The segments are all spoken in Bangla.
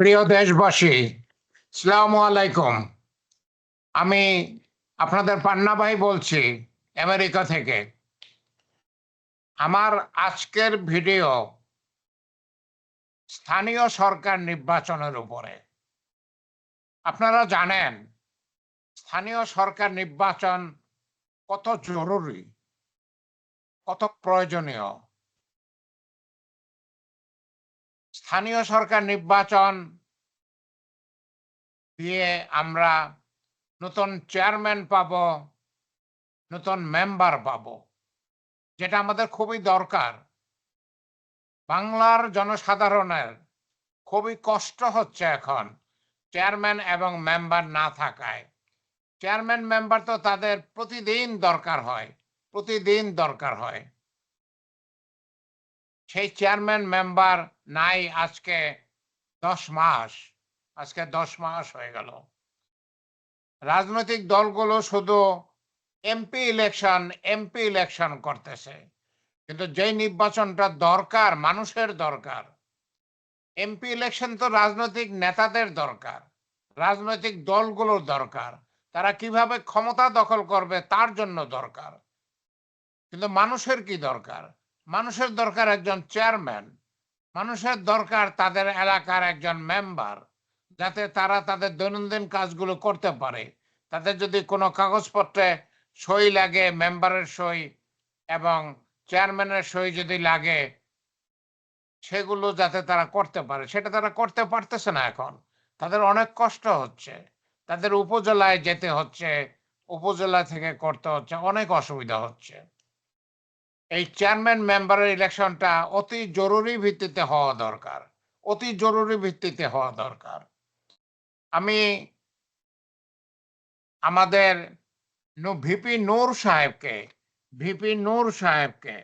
প্রিয় দেশবাসী, সালামু আলাইকুম। আমি আপনাদের পান্না ভাই বলছি, আমেরিকা থেকে। আমার আজকের ভিডিও স্থানীয় সরকার নির্বাচনের উপরে। আপনারা জানেন, স্থানীয় সরকার নির্বাচন কত জরুরি, কত প্রয়োজনীয়। স্থানীয় সরকার নির্বাচন দিয়ে আমরা নতুন চেয়ারম্যান পাব, নতুন মেম্বার পাব, যেটা আমাদের খুবই দরকার। বাংলার জনসাধারণের খুবই কষ্ট হচ্ছে এখন চেয়ারম্যান এবং মেম্বার না থাকায়। চেয়ারম্যান, মেম্বার তো তাদের প্রতিদিন দরকার হয়, প্রতিদিন দরকার হয়। সেই চেয়ারম্যান, মেম্বার নাই, আজকে দশ মাস। আজকে দশ মাস হয়ে গেল। রাজনৈতিক দলগুলো শুধু এমপি ইলেকশন এমপি ইলেকশন করতেছে। কিন্তু যেই নির্বাচনটা দরকার, মানুষের দরকার, এমপি ইলেকশন তো রাজনৈতিক নেতাদের দরকার, রাজনৈতিক দলগুলোর দরকার। তারা কীভাবে ক্ষমতা দখল করবে তার জন্য দরকার। কিন্তু মানুষের কি দরকার? মানুষের দরকার একজন চেয়ারম্যান। মানুষের দরকার তাদের এলাকার একজন মেম্বার যাতে তারা তাদের দৈনন্দিন কাজগুলো করতে পারে। তাদের যদি কোনো কাগজপত্রে সই লাগে মেম্বারের সই এবং চেয়ারম্যানের সই যদি লাগে, সেগুলো যাতে তারা করতে পারে। সেটা তারা করতে পারতেছে না এখন। তাদের অনেক কষ্ট হচ্ছে। তাদের উপজেলায় যেতে হচ্ছে, উপজেলা থেকে করতে হচ্ছে, অনেক অসুবিধা হচ্ছে। এই চেয়ারম্যান মেম্বারের ইলেকশনটা অতি জরুরি ভিত্তিতে হওয়া দরকার। অতি জরুরি ভিত্তিতে হওয়া দরকার। আমি আমাদের ভিপি নূর সাহেবকে, ভিপি নূর সাহেবকে,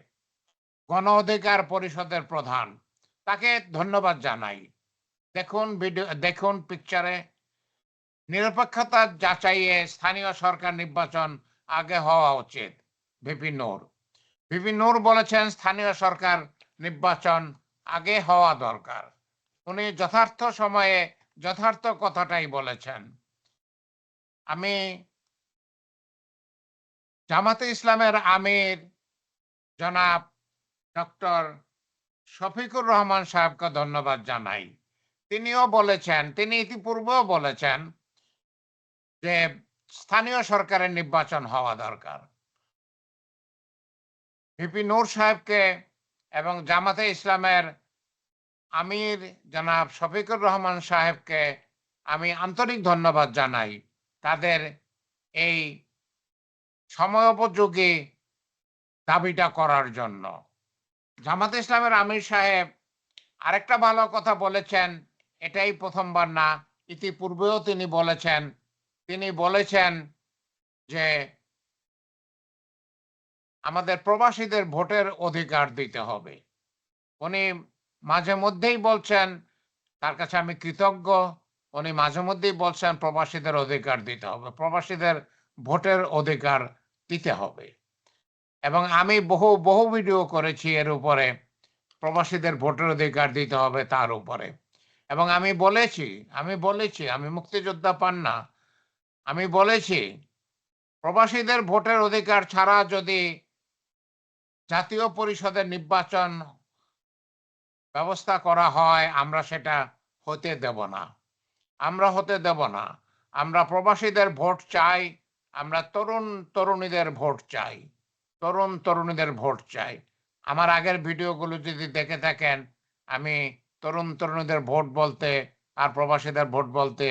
গণ অধিকার পরিষদের প্রধান, তাকে ধন্যবাদ জানাই। দেখুন ভিডিও দেখুন পিকচারে নিরপেক্ষতা যাচাইয়ে স্থানীয় সরকার নির্বাচন আগে হওয়া উচিত, ভিপি নূর। ভিপি নূর বলেছেন, স্থানীয় সরকার নির্বাচন আগে হওয়া দরকার। উনি যথার্থ সময়ে যথার্থ কথাটাই বলেছেন। আমি জামাতে ইসলামের আমির জনাব ডক্টর শফিকুর রহমান সাহেবকে ধন্যবাদ জানাই। তিনিও বলেছেন, তিনি ইতিপূর্বেও বলেছেন যে স্থানীয় সরকারের নির্বাচন হওয়া দরকার। ভিপি নূর সাহেবকে এবং জামাতে ইসলামের আমির জনাব শফিকুর রহমান সাহেবকে আমি আন্তরিক ধন্যবাদ জানাই। তাদের এই সময়োপযোগী দাবিটা করার জন্য। জামাতে ইসলামের আমির সাহেব আরেকটা ভালো কথা বলেছেন, এটাই প্রথমবার না, ইতিপূর্বেও তিনি বলেছেন। তিনি বলেছেন যে আমাদের প্রবাসীদের ভোটের অধিকার দিতে হবে। উনি মাঝে মধ্যেই বলছেন, তার কাছে আমি কৃতজ্ঞ। উনি মাঝে মধ্যেই বলছেন, প্রবাসীদের অধিকার দিতে হবে। প্রবাসীদের ভোটের অধিকার দিতে হবে। এবং আমি বহু বহু ভিডিও করেছি এর উপরে, প্রবাসীদের ভোটের অধিকার দিতে হবে তার উপরে। এবং আমি বলেছি আমি বলেছি, আমি মুক্তিযোদ্ধা পান না। আমি বলেছি, প্রবাসীদের ভোটের অধিকার ছাড়া যদি জাতীয় পরিষদের নির্বাচন ব্যবস্থা করা হয়, আমরা সেটা হতে দেব না। আমরা হতে দেব না। আমরা প্রবাসীদের ভোট চাই, আমরা তরুণ তরুণীদের ভোট চাই, তরুণ তরুণীদের ভোট চাই। আমার আগের ভিডিওগুলো যদি দেখে থাকেন, আমি তরুণ তরুণীদের ভোট বলতে আর প্রবাসীদের ভোট বলতে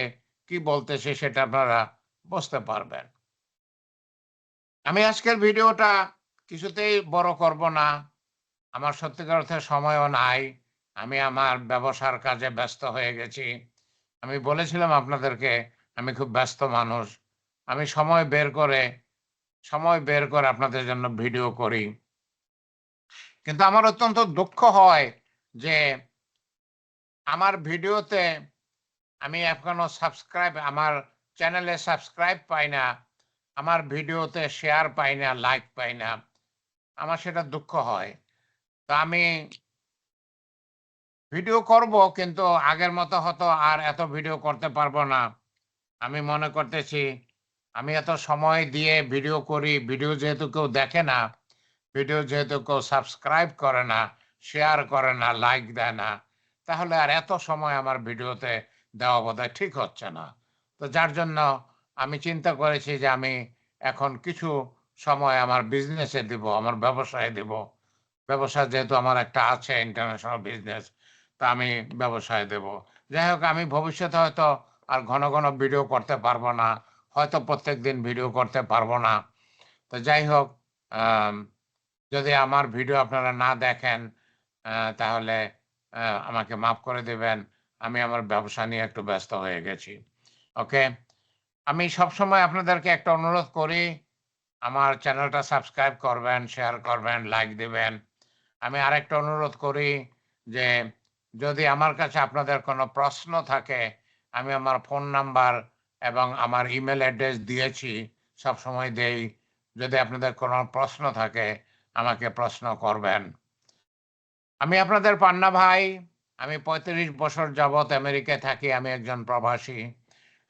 কি বলতেছি সেটা আপনারা বুঝতে পারবেন। আমি আজকের ভিডিওটা কিছুতেই বড় করব না। আমার সত্যিকার অর্থে সময়ও নাই। আমি আমার ব্যবসার কাজে ব্যস্ত হয়ে গেছি। আমি বলেছিলাম আপনাদেরকে, আমি খুব ব্যস্ত মানুষ। আমি সময় বের করে, সময় বের করে আপনাদের জন্য ভিডিও করি। কিন্তু আমার অত্যন্ত দুঃখ হয় যে আমার ভিডিওতে আমি এখনও সাবস্ক্রাইব, আমার চ্যানেলে সাবস্ক্রাইব পাই না, আমার ভিডিওতে শেয়ার পাই না, লাইক পাই না। আমার সেটা দুঃখ হয়। তো আমি ভিডিও করব, কিন্তু আগের মতো হয়তো আর এত ভিডিও করতে পারব না। আমি মনে করতেছি, আমি এত সময় দিয়ে ভিডিও করি, ভিডিও যেহেতু কেউ দেখে না, ভিডিও যেহেতু কেউ সাবস্ক্রাইব করে না, শেয়ার করে না, লাইক দেয় না, তাহলে আর এত সময় আমার ভিডিওতে দেওয়া বোধহয় ঠিক হচ্ছে না। তো যার জন্য আমি চিন্তা করেছি যে আমি এখন কিছু সময় আমার বিজনেসে দিব, আমার ব্যবসায় দিব। ব্যবসা যেহেতু আমার একটা আছে ইন্টারন্যাশনাল বিজনেস তা আমি ব্যবসায় দেব। যাই হোক, আমি ভবিষ্যতে হয়তো আর ঘন ঘন ভিডিও করতে পারব না, হয়তো প্রত্যেক দিন ভিডিও করতে পারব না। তো যাই হোক যদি আমার ভিডিও আপনারা না দেখেন তাহলে আমাকে মাফ করে দেবেন, আমি আমার ব্যবসা নিয়ে একটু ব্যস্ত হয়ে গেছি। ওকে আমি সবসময় আপনাদেরকে একটা অনুরোধ করি আমার চ্যানেলটা সাবস্ক্রাইব করবেন শেয়ার করবেন লাইক দিবেন। আমি আরেকটা অনুরোধ করি যে, যদি আমার কাছে আপনাদের কোনো প্রশ্ন থাকে, আমি আমার ফোন নাম্বার এবং আমার ইমেল অ্যাড্রেস দিয়েছি, সব সময় দেই। যদি আপনাদের কোনো প্রশ্ন থাকে, আমাকে প্রশ্ন করবেন। আমি আপনাদের পান্না ভাই, আমি পঁয়ত্রিশ বছর যাবৎ আমেরিকায় থাকি, আমি একজন প্রবাসী।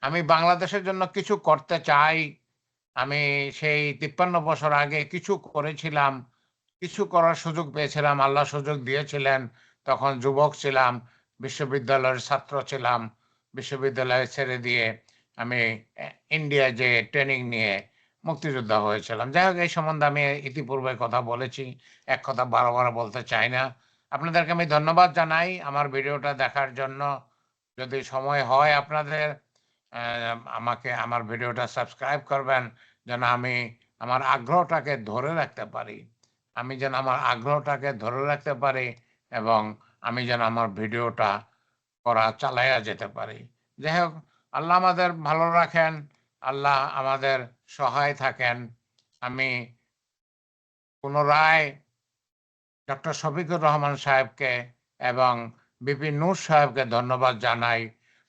আমি বাংলাদেশের জন্য কিছু করতে চাই আমি সেই তিপ্পান্ন বছর আগে কিছু করেছিলাম, কিছু করার সুযোগ পেয়েছিলাম, আল্লাহ সুযোগ দিয়েছিলেন। তখন যুবক ছিলাম, বিশ্ববিদ্যালয়ের ছাত্র ছিলাম, বিশ্ববিদ্যালয়ে ছেড়ে দিয়ে আমি ইন্ডিয়া যে ট্রেনিং নিয়ে মুক্তিযোদ্ধা হয়েছিলাম। যাই হোক, এই সম্বন্ধে আমি ইতিপূর্বে কথা বলেছি, এক কথা বারবার বলতে চাই না। আপনাদেরকে আমি ধন্যবাদ জানাই আমার ভিডিওটা দেখার জন্য। যদি সময় হয় আপনাদের আমাকে আমার ভিডিওটা সাবস্ক্রাইব করবেন, যেন আমি আমার আগ্রহটাকে ধরে রাখতে পারি। আমি যেন আমার আগ্রহটাকে ধরে রাখতে পারি এবং আমি যেন আমার ভিডিওটা করা চালাইয়া যেতে পারি। যাই হোক, আল্লাহ আমাদের ভালো রাখেন, আল্লাহ আমাদের সহায় থাকেন। আমি পুনরায় ডক্টর শফিকুর রহমান সাহেবকে এবং বিপিন নূর সাহেবকে ধন্যবাদ জানাই।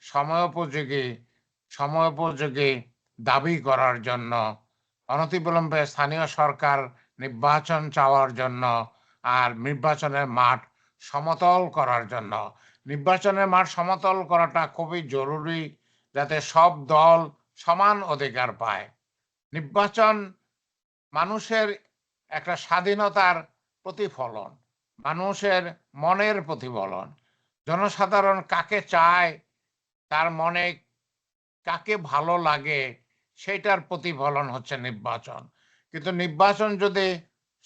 সময়োপযোগী সময়োপযোগী দাবি করার জন্য, অনতিবিলম্বে স্থানীয় সরকার নির্বাচন চাওয়ার জন্য আর নির্বাচনের মাঠ সমতল করার জন্য। নির্বাচনের মাঠ সমতল করাটা খুবই জরুরি যাতে সব দল সমান অধিকার পায়। নির্বাচন মানুষের একটা স্বাধীনতার প্রতিফলন, মানুষের মনের প্রতিফলন। জনসাধারণ কাকে চায়, তার মনে কাকে ভালো লাগে সেটার প্রতিফলন হচ্ছে নির্বাচন। কিন্তু নির্বাচন যদি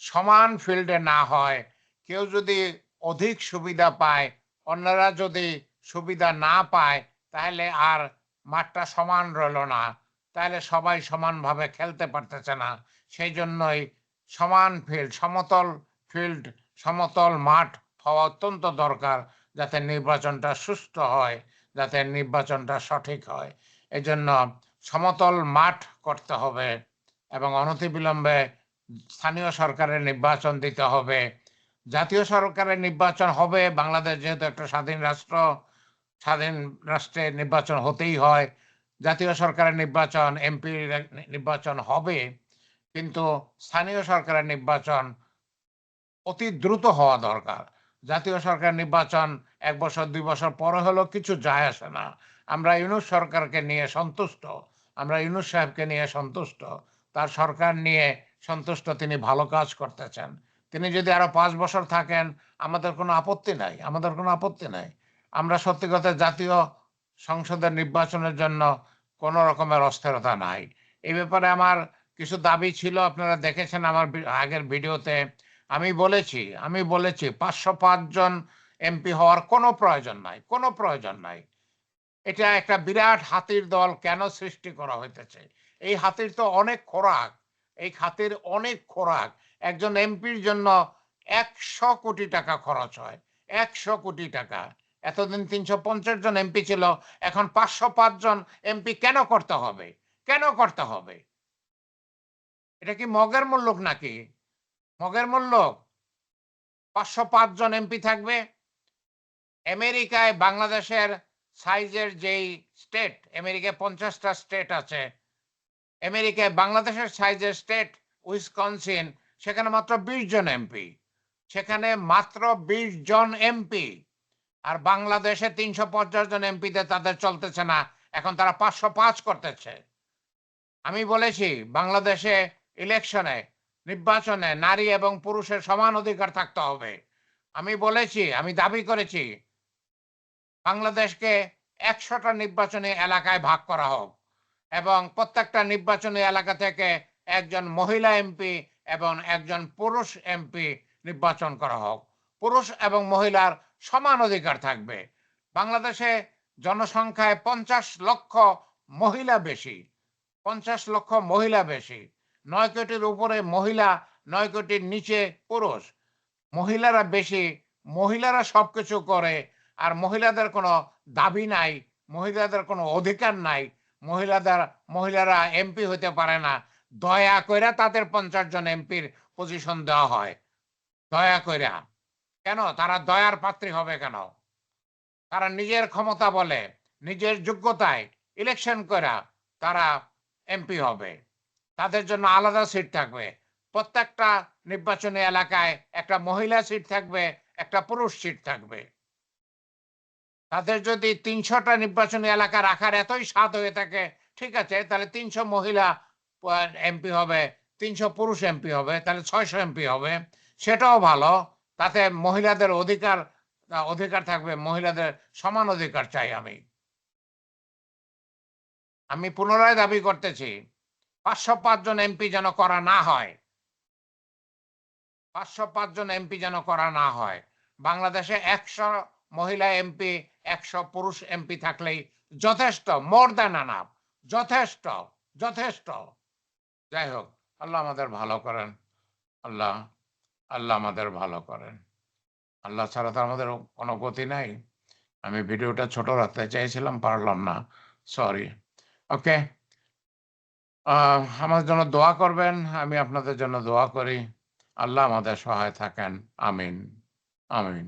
সমান ফিল্ডে না হয়, কেউ যদি অধিক সুবিধা পায়, অন্যরা যদি সুবিধা না পায়, তাহলে আর মাঠটা সমান রইল না। তাহলে সবাই সমানভাবে খেলতে পারতেছে না। সেই জন্যই সমান ফিল্ড, সমতল ফিল্ড, সমতল মাঠ হওয়া অত্যন্ত দরকার যাতে নির্বাচনটা সুষ্ঠু হয়, যাতে নির্বাচনটা সঠিক হয়। এজন্য সমতল মাঠ করতে হবে এবং অনতিবিলম্বে স্থানীয় সরকারের নির্বাচন দিতে হবে। জাতীয় সরকারের নির্বাচন হবে। বাংলাদেশ যেহেতু একটা স্বাধীন রাষ্ট্র, স্বাধীন রাষ্ট্রের নির্বাচন হতেই হয়। জাতীয় সরকারের নির্বাচন এমপি নির্বাচন হবে। কিন্তু স্থানীয় সরকারের নির্বাচন অতি দ্রুত হওয়া দরকার। জাতীয় সরকার নির্বাচন এক বছর, দুই বছর পরে হলেও কিছু যায় আসে না। আমরা ইউনুস সরকারকে নিয়ে সন্তুষ্ট। আমরা ইউনুস সাহেবকে নিয়ে সন্তুষ্ট। তার সরকার নিয়ে সন্তুষ্ট তিনি ভালো কাজ করতেছেন। তিনি যদি আরও পাঁচ বছর থাকেন, আমাদের কোনো আপত্তি নাই, আমাদের কোনো আপত্তি নাই। আমরা সত্যি কথা জাতীয় সংসদের নির্বাচনের জন্য কোনো রকমের অস্থিরতা নাই। এই ব্যাপারে আমার কিছু দাবি ছিল, আপনারা দেখেছেন আমার আগের ভিডিওতে। আমি বলেছি আমি বলেছি, পাঁচশো জন এমপি হওয়ার কোনো প্রয়োজন নাই, কোনো প্রয়োজন নাই। এটা একটা বিরাট হাতির দল কেন সৃষ্টি করা হইতেছে? এই হাতির তো অনেক খোরাক, এই হাতির অনেক খোরাক। একজন এমপির জন্য একশো কোটি টাকা খরচ হয়, একশো কোটি টাকা। এতদিন তিনশো পঞ্চাশ জন এমপি ছিল, এখন পাঁচশো পাঁচ জন এমপি কেন করতে হবে? কেন করতে হবে? এটা কি মগের মূল্যক নাকি? মগের মূল্যক পাঁচশো পাঁচ জন এমপি থাকবে? আমেরিকায় বাংলাদেশের সাইজের যেই স্টেট, আমেরিকায় পঞ্চাশটা স্টেট আছে, আমেরিকায় বাংলাদেশের সাইজের স্টেট উইসকনসিন, সেখানে মাত্র বিশ জন এমপি, সেখানে মাত্র বিশ জন এমপি, আর বাংলাদেশে তিনশো পঞ্চাশ জন এমপিতে তাদের চলতেছে না, এখন তারা পাঁচশো পাঁচ করতেছে। আমি বলেছি, বাংলাদেশে ইলেকশনে, নির্বাচনে নারী এবং পুরুষের সমান অধিকার থাকতে হবে। আমি বলেছি, আমি দাবি করেছি বাংলাদেশকে একশোটা নির্বাচনী এলাকায় ভাগ করা হোক এবং প্রত্যেকটা নির্বাচনী এলাকা থেকে একজন মহিলা এমপি এবং একজন পুরুষ এমপি নির্বাচন করা হোক। পুরুষ এবং মহিলার সমান অধিকার থাকবে। বাংলাদেশে জনসংখ্যায় পঞ্চাশ লক্ষ মহিলা বেশি, পঞ্চাশ লক্ষ মহিলা বেশি, নয় কোটির উপরে মহিলা, নয় কোটির নিচে পুরুষ। মহিলারা বেশি, মহিলারা সবকিছু করে আর মহিলাদের কোনো দাবি নাই, মহিলাদের কোনো অধিকার নাই, মহিলাদের, মহিলারা এমপি হতে পারে না। দয়া কইরা তাদের পঞ্চাশ জন এমপির পজিশন দেওয়া হয়। দয়া কইরা। কেন? তারা দয়ার পাত্রী হবে কেন? তারা নিজের ক্ষমতা বলে, নিজের যোগ্যতায় ইলেকশন করা তারা এমপি হবে। তাদের জন্য আলাদা সিট থাকবে। প্রত্যেকটা নির্বাচনী এলাকায় একটা মহিলা সিট থাকবে, একটা পুরুষ সিট থাকবে। তাদের যদি তিনশোটা নির্বাচনী এলাকা রাখার এতই স্বাদ হয়ে থাকে, ঠিক আছে, তাহলে তিনশো মহিলা এমপি হবে, তিনশো পুরুষ এমপি হবে, তাহলে ছয়শো এমপি হবে, সেটাও ভালো, তাতে মহিলাদের অধিকার অধিকার থাকবে, মহিলাদের সমান অধিকার চাই আমি। আমি পুনরায় দাবি করতেছি, পাঁচশো পাঁচজন এমপি যেন করা না হয়, পাঁচশো পাঁচজন এমপি যেন করা না হয়, বাংলাদেশে একশো মহিলা এমপি একশো পুরুষ এমপি থাকলেই যথেষ্ট মোর দেন আনাপ যথেষ্ট যথেষ্ট। যাই হোক, আল্লাহ আমাদের ভালো করেন, আল্লাহ আল্লাহ আমাদের ভালো করেন। আল্লাহ ছাড়া তো আমাদের কোনো গতি নাই। আমি ভিডিওটা ছোট রাখতে চাইছিলাম, পারলাম না সরি ওকে আমাদের জন্য দোয়া করবেন, আমি আপনাদের জন্য দোয়া করি। আল্লাহ আমাদের সহায় থাকেন, আমিন আমিন।